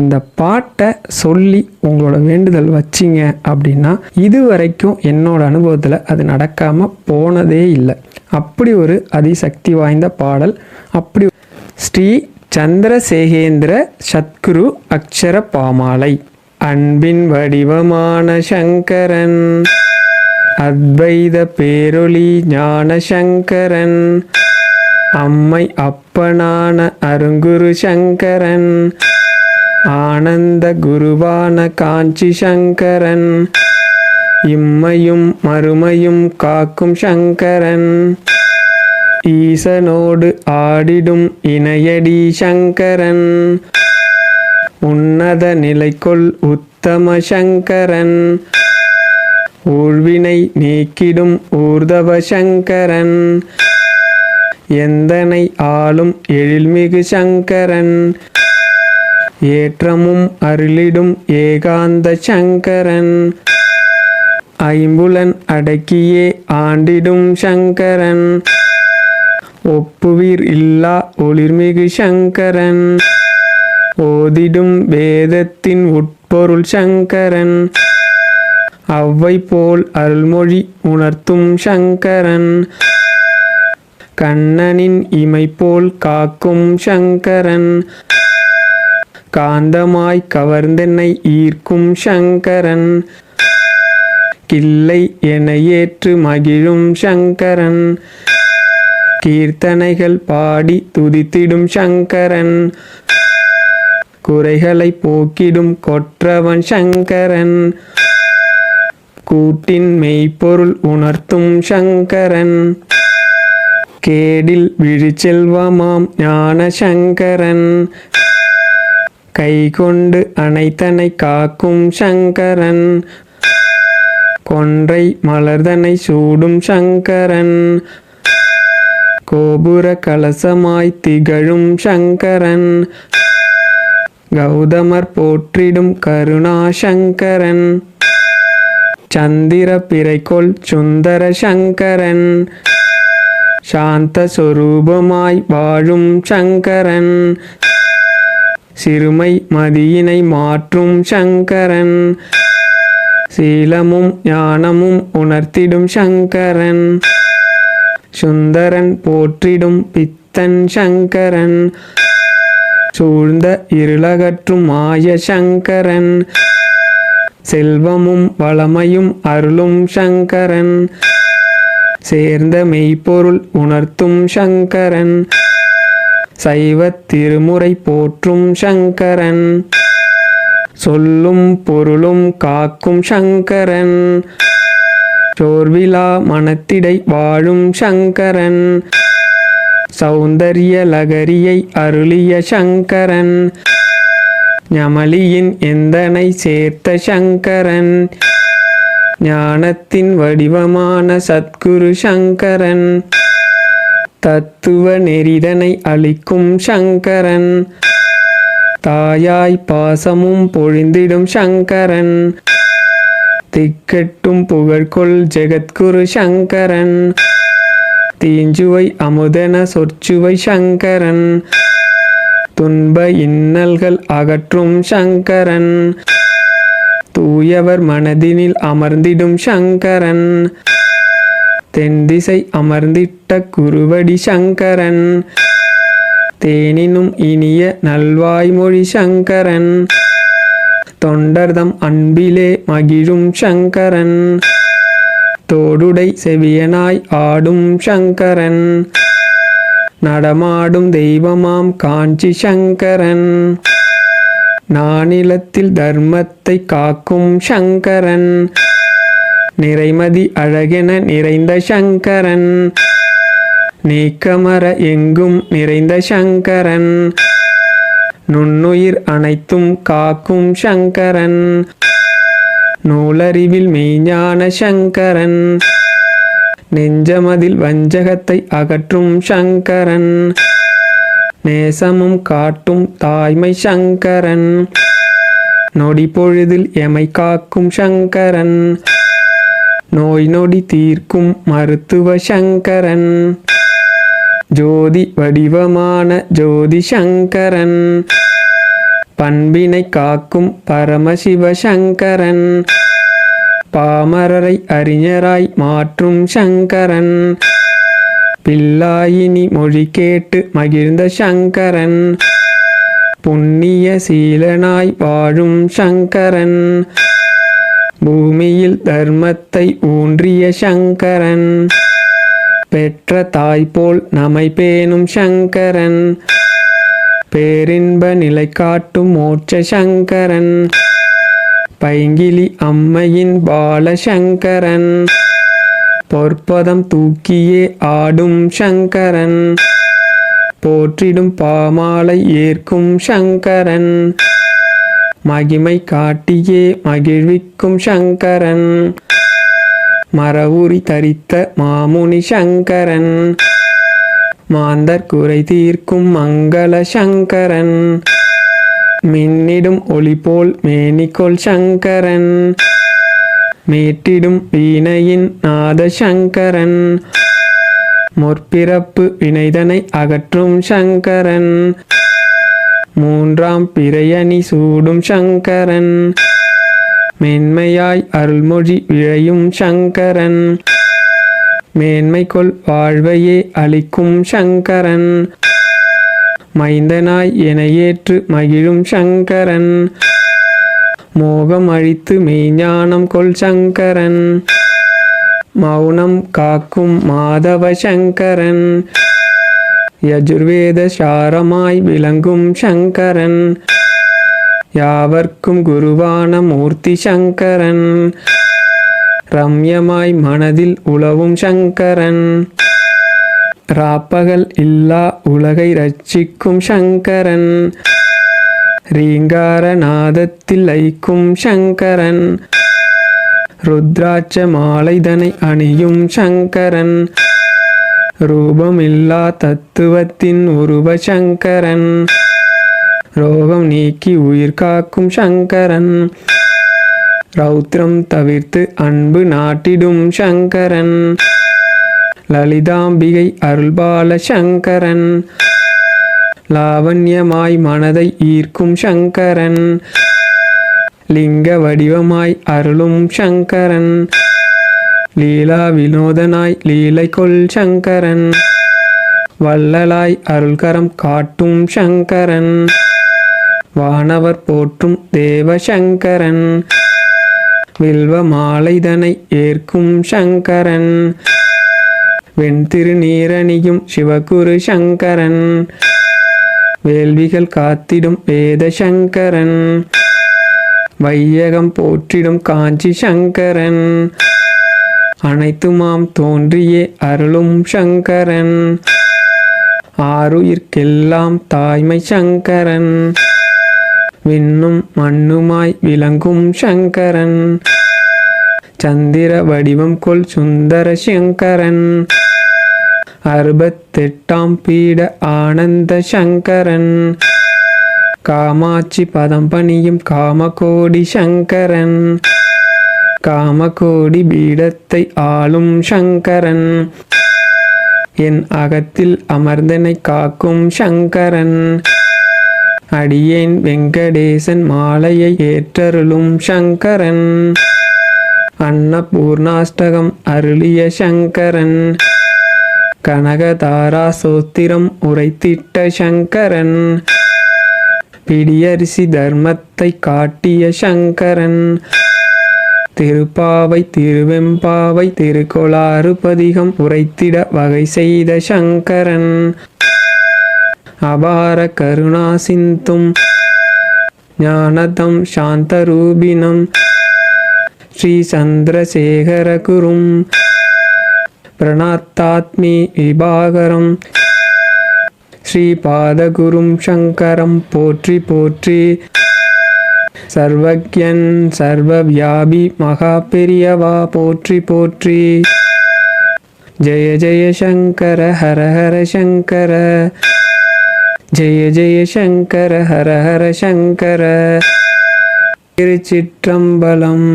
இந்த பாட்டை சொல்லி உங்களோட வேண்டுதல் வச்சிங்க அப்படின்னா இது வரைக்கும் என்னோட அனுபவத்தில் அது நடக்காமல் போனதே இல்லை. அப்படி ஒரு அதிசக்தி வாய்ந்த பாடல். அப்படி ஸ்ரீ சந்திரசேகேந்திர சத்குரு அக்ஷர பாமாலை. அன்பின் வடிவமான சங்கரன். அத்வைத பேரொளி ஞான சங்கரன் அம்மை அப்பனான அருங்குரு சங்கரன். ஆனந்த குருவான காஞ்சி சங்கரன். இம்மையும் மறுமையும் காக்கும் சங்கரன். ஈசனோடு ஆடிடும் இணையடி சங்கரன். உன்னத நிலைக்குள் உத்தம சங்கரன். ஊழ்வினை நீக்கிடும் ஊர்தவ சங்கரன். எந்தனை ஆளும் எழில்மிகு சங்கரன். ஏற்றமும் அருளிடும் ஏகாந்த சங்கரன். ஐம்புலன் அடக்கியே ஆண்டிடும் சங்கரன். ஒப்புவீர் இல்லா ஒளிர்மிகு சங்கரன். ஓதிடும் வேதத்தின் உட்பொருள் சங்கரன். அவ்வை போல் அருள்மொழி உணர்த்தும் சங்கரன். கண்ணனின் இமை போல் காக்கும் சங்கரன். காந்தமாய் கவர்ந்தென்னை ஈர்க்கும் சங்கரன். கிள்ளை என ஏற்று மகிழும் சங்கரன். கீர்த்தனைகள் பாடி துதித்திடும் சங்கரன். குறைகளை போக்கிடும் கொற்றவன் சங்கரன். கூட்டின் மெய்ப்பொருள் உணர்த்தும் சங்கரன். கேடில் விழிச்செல்வமாம் ஞான சங்கரன் கை கொண்டு அனைத்தனை காக்கும் சங்கரன். கொன்றை மலர்தனை சூடும் சங்கரன். கோபுர கலசமாய் திகழும் சங்கரன். கௌதமர் போற்றிடும் கருணா சங்கரன். சந்திர பிறைக்கொள் சுந்தர சங்கரன். சாந்த சுரூபமாய் வாழும் சங்கரன். சிறுமை மதியினை மாற்றும் சங்கரன். சீலமும் ஞானமும் உணர்த்திடும் சங்கரன். சுந்தரன் போற்றிடும் பித்தன் சங்கரன். சூழ்ந்த இருளகற்றும் மாய சங்கரன். செல்வமும் வளமையும் அருளும் சங்கரன். சேர்ந்த மெய்ப்பொருள் உணர்த்தும் சங்கரன். சைவத் திருமுறை போற்றும் சங்கரன். சொல்லும் பொருளும் காக்கும் சங்கரன். சோர்விலா மனத்திடை வாழும் சங்கரன். சௌந்தரிய லகரியை அருளிய சங்கரன். ஞமலியின் எந்தனை சேர்த்த சங்கரன். ஞானத்தின் வடிவமான சத்குரு சங்கரன். தத்துவ நெறிதனை அளிக்கும் சங்கரன். தாயாய் பாசமும் பொழிந்திடும் சங்கரன். திக்கட்டும் புகழ்கொள் ஜெகத்குரு சங்கரன். தீஞ்சுவை அமுதன சொற்சுவை சங்கரன். துன்ப இன்னல்கள் அகற்றும் சங்கரன். தூயவர் மனதினில் அமர்ந்திடும் சங்கரன். தென்திசை அமர்ந்திட்ட குருவடி சங்கரன். தேனினும் இனிய நல்வாய்மொழி சங்கரன். தொண்டர்தம் அன்பிலே மகிழும் சங்கரன். தோடுடை செவியனாய் ஆடும் சங்கரன். நடமாடும் தெய்வமாம் காஞ்சி சங்கரன். நானிலத்தில் தர்மத்தை காக்கும் சங்கரன். நிறைமதி அழகென நிறைந்த சங்கரன். நீக்கமர எங்கும் நிறைந்த சங்கரன். நுண்ணுயிர் அனைத்தும் காக்கும் சங்கரன். நூலறிவில் மெய்ஞான சங்கரன். நெஞ்சமதில் வஞ்சகத்தை அகற்றும் சங்கரன். நேசமும் காட்டும் தாய்மை சங்கரன். நொடி பொழுதில் எமை காக்கும் சங்கரன். நோய் நொடி தீர்க்கும் மருத்துவ சங்கரன். ஜோதி வடிவமான ஜோதி சங்கரன். பண்பினை காக்கும் பரமசிவ சங்கரன். பாமரரை அறிஞராய் மாற்றும் சங்கரன். பில்லாயினி மொழி கேட்டு மகிழ்ந்த சங்கரன். புண்ணிய சீலனாய் வாழும் சங்கரன். பூமியில் தர்மத்தை ஊன்றிய சங்கரன். பெற்ற தாய் போல் நமை பேணும் சங்கரன். பேரின்ப நிலை காட்டும் மோட்ச சங்கரன். பைங்கிலி அம்மையின் பாலசங்கரன் பொற்பதம் தூக்கியே ஆடும் சங்கரன். போற்றிடும் பாமாலை ஏற்கும் சங்கரன். மகிமை காட்டியே மகிழ்விக்கும் சங்கரன். மரவுரி தரித்த மாமுனி சங்கரன். மாந்தர் குறை தீர்க்கும் மங்கள சங்கரன். மின்னிடும் ஒளி போல் மேனிக்கோள் சங்கரன். மீட்டிடும் வீணையின் நாத சங்கரன். முற்பிறப்பு வினைதனை அகற்றும் சங்கரன். மூன்றாம் பிறையணி சூடும் சங்கரன். மென்மையாய் அருள்மொழி விழையும் சங்கரன். மேன்மை கொள் வாழ்வையே அளிக்கும் சங்கரன். மைந்தனாய் என ஏற்று மகிழும் சங்கரன். மோகம் அழித்து மெய்ஞானம் கொள் சங்கரன். மௌனம் காக்கும் மாதவ சங்கரன். யஜுர்வேத சாரமாய் விளங்கும் சங்கரன். யாவர்க்கும் குருவான மூர்த்தி சங்கரன். ரம்யமாய் மனதில் உழவும் சங்கரன். ராப்பகல் இல்லா உலகை ரட்சிக்கும் சங்கரன். ரீங்கார நாதத்தில் ஐக்கும் சங்கரன். ருத்ராட்ச மாலைதனை அணியும் சங்கரன். ரூபமில்லா தத்துவத்தின் உருவ சங்கரன் ரோகம் நீக்கி உயிர் காக்கும் சங்கரன். ரௌத்ரம் தவிர்த்து அன்பு நாட்டிடும் சங்கரன். லலிதாம்பிகை அருள்பால சங்கரன். லாவண்யமாய் மனதை ஈர்க்கும் சங்கரன். லிங்க வடிவமாய் அருளும் சங்கரன். லீலா வினோதனாய் லீலை கொள் சங்கரன். வள்ளலாய் அருள்கரம் காட்டும் சங்கரன். வானவர் போற்றும் தேவசங்கரன். வில்வ மாலைதனை ஏற்கும் சங்கரன். வெண்திருநீரணியும் சிவகுரு சங்கரன். வேள்விகள் காத்திடும் வேத சங்கரன். வையகம் போற்றிடும் காஞ்சி சங்கரன். அனைத்துமாம் தோன்றியே அருளும் சங்கரன். ஆறுயிர்க்கெல்லாம் தாய்மை சங்கரன். விண்ணும் மண்ணுமாய் விளங்கும் சங்கரன். சந்திர வடிவம் கொள் சுந்தர சங்கரன். அறுபத்தெட்டாம் பீட ஆனந்த சங்கரன். காமாட்சி பதம் பணியும் காமகோடி சங்கரன். காமகோடி பீடத்தை ஆளும் சங்கரன். என் அகத்தில் அமர்ந்தனை காக்கும் சங்கரன். அடியேன் வெங்கடேசன் மாலையை ஏற்றருளும் சங்கரன். அன்னபூர்ணாஷ்டகம் அருளிய சங்கரன். கனகதாரா சோத்திரம் உரைத்திட்ட சங்கரன். பிடியரிசி தர்மத்தை காட்டிய சங்கரன். திருப்பாவை திருவெம்பாவை திருக்கோளாறு பதிகம் உரைத்திட வகை செய்த சங்கரன். அபார கருணா சிந்தும் ஞானதம் சாந்தரூபிணம் ஸ்ரீ சந்திரசேகரகுரும் பிரணாத்தாத்மி விபாகரம் ஸ்ரீபாதகுரும் சங்கரம் போற்றி போற்றி சர்வஜன் சர்வவியாபி மகா பெரியவா போற்றி போற்றி. ஜெய ஜெய சங்கர ஹர ஹர சங்கர. ஜெய ஜெய சங்கர ஹர ஹர சங்கர. திருச்சிற்றம்பலம்.